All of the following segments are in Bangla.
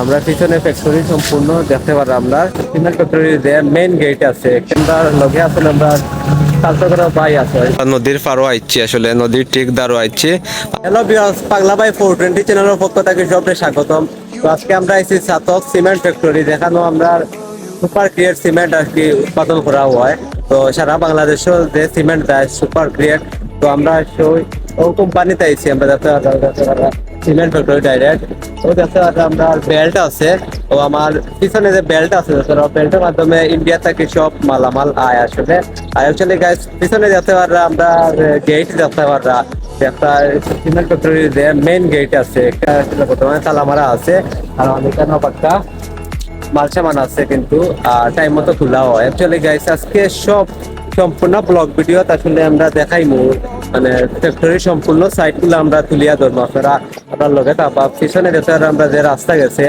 আমরা পিছনে ফ্যাক্টরি সম্পূর্ণ দেখতে পারলাম আমরা। সিমেন্ট ফ্যাক্টরি যে মেইন গেট আছে আমরা লগে আসলে আমরা আছে। নদীর পারও আইছি আসলে নদীর ঠিক দ্বারও আইছি। হ্যালো বিয়াস পাগলা বাই ফোর টোয়েন্টি চ্যানেলের পক্ষ থেকে সবরে স্বাগতম। তো আজকে আমরা আইছি সাতক সিমেন্ট ফ্যাক্টরি যেখানে আমরা সুপার ক্রিয়েট সিমেন্ট আর কি উৎপাদন করা হয়। তো সারা বাংলাদেশেও যে সিমেন্ট দেয় সুপার ক্রিয়েট তো আমরা সেই কোম্পানিতে আইছি আমরা সিমেন্ট ফ্যাক্টরি ডাইরেক্ট ও যাতে আমরা বেল্ট আছে, ও আমার পিছনে যে বেল্ট আছে বেল্টের মাধ্যমে ইন্ডিয়া থেকে সব মালামাল আয় আসলে আর অ্যাকচুয়ালি গাইস পিছনে পাররা আমরা গেট পাররা একটা সিমেন্ট যে মেইন গেট আছে, একটা বর্তমানে তালামারা আছে, আর অনেক পাক্কা মাল আছে কিন্তু টাইম মতো খোলা হয়। অ্যাকচুয়ালি গাইস আজকে সব সম্পূর্ণ ব্লগ ভিডিও আসলে আমরা দেখাইমু। মানে ফ্যাক্টরির সম্পূর্ণ সাইটগুলো আমরা তুলিয়া ধরবো। আপনারা, আপনার লগে তাপা পিছনে যেতে আমরা যে রাস্তা গেছে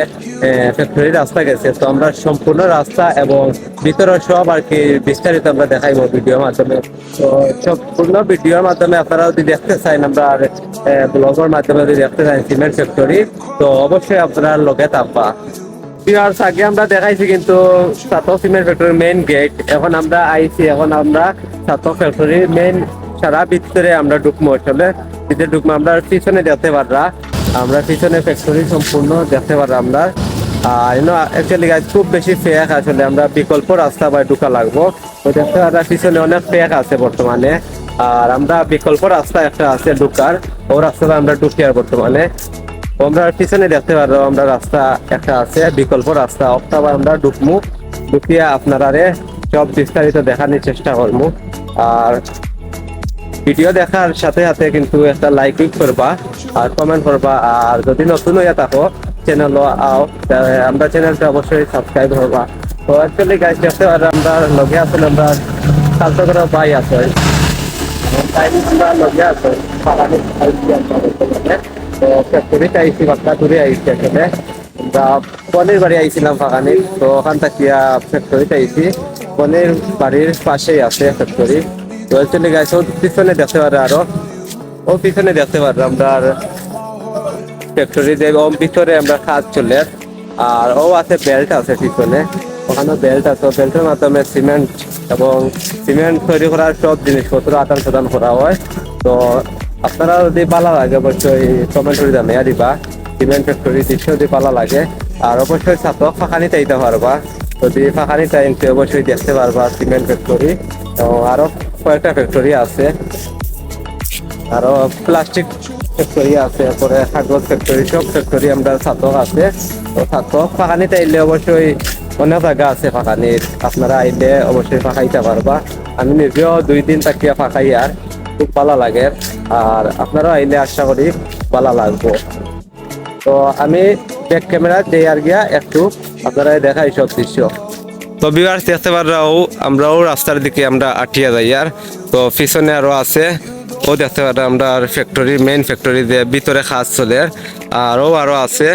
ফ্যাক্টরির রাস্তা গেছে, তো আমরা সম্পূর্ণ রাস্তা এবং ভিতরে সব আর কি বিস্তারিত আমরা দেখাইবো ভিডিওর মাধ্যমে। তো সম্পূর্ণ ভিডিওর মাধ্যমে আপনারা যদি দেখতে চান, আমরা আর ব্লগের মাধ্যমে যদি দেখতে চান, সিমেন্ট ফ্যাক্টরি তো অবশ্যই আপনারা লগে তাপা বিহার আগে আমরা দেখাইছি কিন্তু সাতো সিমেন্ট ফ্যাক্টরির মেইন গেট এখন আমরা আইছি, এখন আমরা সাতো ফ্যাক্টরির মেইন সারা ভিতরে আমরা ঢুকবো আসলে। ভিতরে ঢুকবো, আমরা পিছনে দেখতে পাররা আমরা পিছনে ফ্যাক্টরি সম্পূর্ণ দেখতে পাররা আমরা। ইউনো অ্যাকচুয়ালি গাছ খুব বেশি ফেক আসলে আমরা বিকল্প রাস্তা বা ঢুকা লাগবো। তো দেখতে পাররা পিছনে অনেক ফেক আছে বর্তমানে। আর আমরা বিকল্প রাস্তা একটা আছে ঢুকার। ও রাস্তাটা আমরা ঢুকি আর বর্তমানে। আমরা পিছনে দেখতে পারব, আমরা রাস্তা একটা আছে, বিকল্প রাস্তা। অথবা আমরা ঢুকমু ঢুকিয়া আপনারা সব বিস্তারিত দেখানোর চেষ্টা করব। আর ভিডিও দেখার সাথে সাথে কিন্তু একটা লাইক করবা, আর কমেন্ট করবা, আর যদি নতুন হইয়া থাকো চ্যানেল আও আমরা চ্যানেলটা অবশ্যই সাবস্ক্রাইব করবা। তো অ্যাকচুয়ালি গাইজ দেখতে পারো আমরা লগে আসলে আমরা কালকে করে বাই আছে। আমরা আছে তো পনির বাড়ি আইছিলাম ফাঁকানি তো ওখান থেকে ফ্যাক্টরিতে আইসি পনির বাড়ির পাশেই আছে ফ্যাক্টরি তো অ্যাকচুয়ালি ও পিছনে দেখতে পারে আরও। ও পিছনে দেখতে পারে আমরা ফ্যাক্টরি যে ওম ভিতরে আমরা কাজ চলে। আর ও আছে বেল্ট আছে পিছনে। ওখানে বেল্ট আছে বেল্টের মাধ্যমে সিমেন্ট এবং সিমেন্ট তৈরি করার সব জিনিসপত্র আদান প্রদান করা হয়। তো আপনারা যদি পালা লাগে, অবশ্যই কমেন্ট করে জানিয়ে দিবা। সিমেন্ট ফ্যাক্টরি দৃশ্য যদি ভালো লাগে, আর অবশ্যই ছাত্র ফাঁকানিতে আইতে পারবা। যদি ফাঁকানি আইনতে অবশ্যই দেখতে পারবা সিমেন্ট ফ্যাক্টরি আরও কয়েকটা ফ্যাক্টরি আছে। আরও প্লাস্টিক ফ্যাক্টরি আছে পরে কাগজ ফ্যাক্টরি সব ফ্যাক্টরি আমরা ছাত্র আছে। তো ছাত্র ফাঁকানিতে আইলে অবশ্যই অনেক জায়গা আছে ফাঁকানির আপনারা আইলে অবশ্যই ফাঁকাইতে পারবা। আমি নিজেও দুই দিন থাকিয়া ফাঁকাই আর, খুব ভালো লাগে। আর আপনারা আইলে আশা করি ভালো লাগবো। তো আমি ব্যাক ক্যামেরা দিয়ে আর গিয়া একটু আপনারা দেখাই সব দৃশ্য। তো বিভার্স দেখতে পাররাও আমরাও রাস্তার দিকে আমরা আটিয়া যাই আর। তো পিছনে আরও আছে ও দেখতে পারা আমরা আর ফ্যাক্টরি মেইন ফ্যাক্টরি দিয়ে ভিতরে কাজ চলে আরও আরও আছে,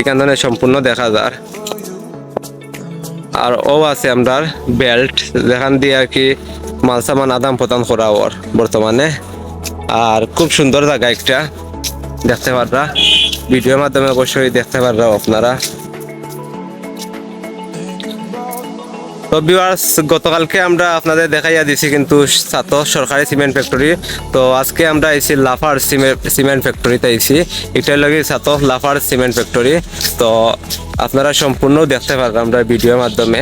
এখানে সম্পূর্ণ দেখা যার। আর ও আছে আমরা বেল্ট যেখান দিয়ে আর কি মাল সামান আদান প্রদান করা ওর বর্তমানে। আর খুব সুন্দর জায়গা একটা, দেখতে পাররা। ভিডিওর মাধ্যমে অবশ্যই দেখতে পাররা আপনারা। তো ভিউয়ার্স গতকালকে আমরা আপনাদের দেখাইয়া দিছি কিন্তু সাত সরকারি সিমেন্ট ফ্যাক্টরি তো আজকে আমরা আইছি লাফার সিমেন্ট ফ্যাক্টরিতে আইছি। এটার লগে সাত লাফার সিমেন্ট ফ্যাক্টরি তো আপনারা সম্পূর্ণ দেখতে পারবেন আমরা ভিডিওর মাধ্যমে।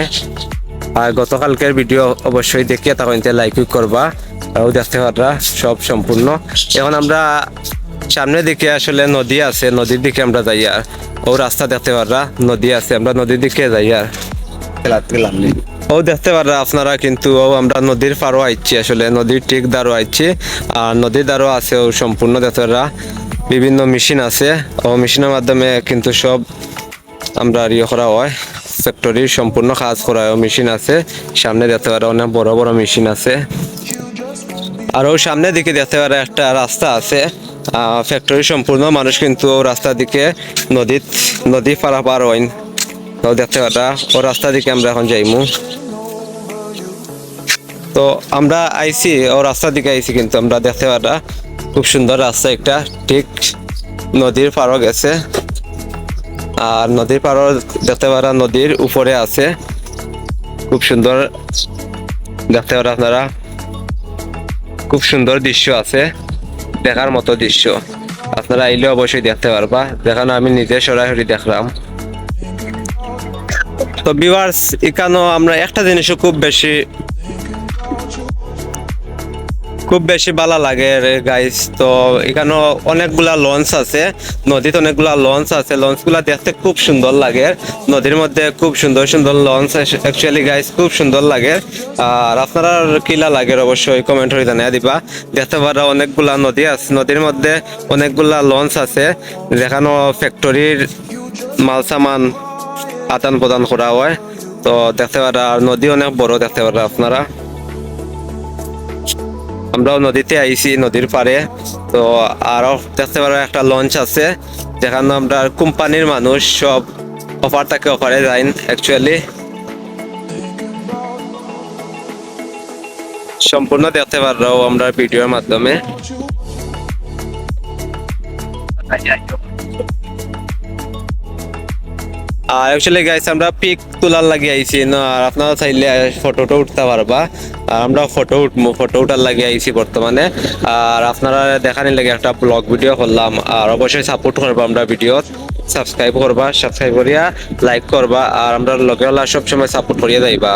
আর গতকালকের ভিডিও অবশ্যই দেখিয়ে তখন লাইক করবা আর দেখতে পারবা সব সম্পূর্ণ। এখন আমরা সামনের দিকে আসলে নদী আছে, নদীর দিকে আমরা যাই আর ও রাস্তা দেখতে পাররা নদী আছে, আমরা নদীর দিকে যাই আর ও দেখতে পারা আপনারা কিন্তু আমরা নদীর পারও আইছি আসলে নদীর ঠিক দ্বারও আইছি আর নদীর দ্বারও আছে ও সম্পূর্ণ, দেখতে বিভিন্ন মেশিন আছে, ও মেশিনের মাধ্যমে কিন্তু সব আমরা ইয়ে করা হয়, ফ্যাক্টরির সম্পূর্ণ কাজ করা হয় মেশিন আছে, সামনে দেখতে পারে অনেক বড় বড় মেশিন আছে, আর ও সামনের দিকে দেখতে পারে একটা রাস্তা আছে ফ্যাক্টরি সম্পূর্ণ, মানুষ কিন্তু রাস্তার দিকে নদী নদী পারাপার হইন। তো দেখতে পারা ও রাস্তা দিকে আমরা এখন যাইমু। তো আমরা আইছি, ও রাস্তার দিকে আইছি কিন্তু আমরা দেখতে পাটা খুব সুন্দর রাস্তা একটা, ঠিক নদীর পারও গেছে। আর নদীর পাড়ও দেখতে পারা নদীর উপরে আছে। খুব সুন্দর দেখতে পারা আপনারা। খুব সুন্দর দৃশ্য আছে, দেখার মতো দৃশ্য। আপনারা আইলে অবশ্যই দেখতে পারবা। দেখানো আমি নিজে সরাসরি দেখলাম। তো ভিউয়ার্স, এখানেও আমরা একটা জিনিসও খুব বেশি খুব বেশি ভালো লাগে গাইস তো এখানে অনেকগুলা লঞ্চ আছে, নদীতে অনেকগুলা লঞ্চ আছে। লঞ্চগুলা দেখতে খুব সুন্দর লাগে। নদীর মধ্যে খুব সুন্দর সুন্দর লঞ্চ অ্যাকচুয়ালি গাইস খুব সুন্দর লাগে। আর আপনারা কিলা লাগে অবশ্যই কমেন্ট করে জানিয়ে দিবা। দেখতে পারা অনেকগুলা নদী আছে। নদীর মধ্যে অনেকগুলা লঞ্চ আছে। যেখানে ফ্যাক্টরির মাল সামান আদান প্রদান করা হয়। তো দেখতে পারা, আর নদী অনেক বড় দেখতে পারা আপনারা। আমরাও নদীতে আইছি, নদীর পারে তো আরও দেখতে পারো একটা লঞ্চ আছে, যেখানে আমরা কোম্পানির মানুষ সব অফার থাকে, অফারে যাইন অ্যাকচুয়ালি সম্পূর্ণ দেখতে পারো আমরা ভিডিওর মাধ্যমে। আর অ্যাকচুয়ালি গাইস আমরা পিক তোলার লাগে আইছি, না, আর আপনারা চাইলে ফটোটা উঠতে পারবা। আর আমরা ফটো উঠবো ফটো উঠার লাগে আইছি বর্তমানে। আর আপনারা দেখানির লাগে একটা ব্লগ ভিডিও করলাম, আর অবশ্যই সাপোর্ট করবা আমরা ভিডিও সাবস্ক্রাইব করবা সাবস্ক্রাইব করিয়া লাইক করবা, আর আমরা লগে সব সময় সাপোর্ট করিয়া যাইবা।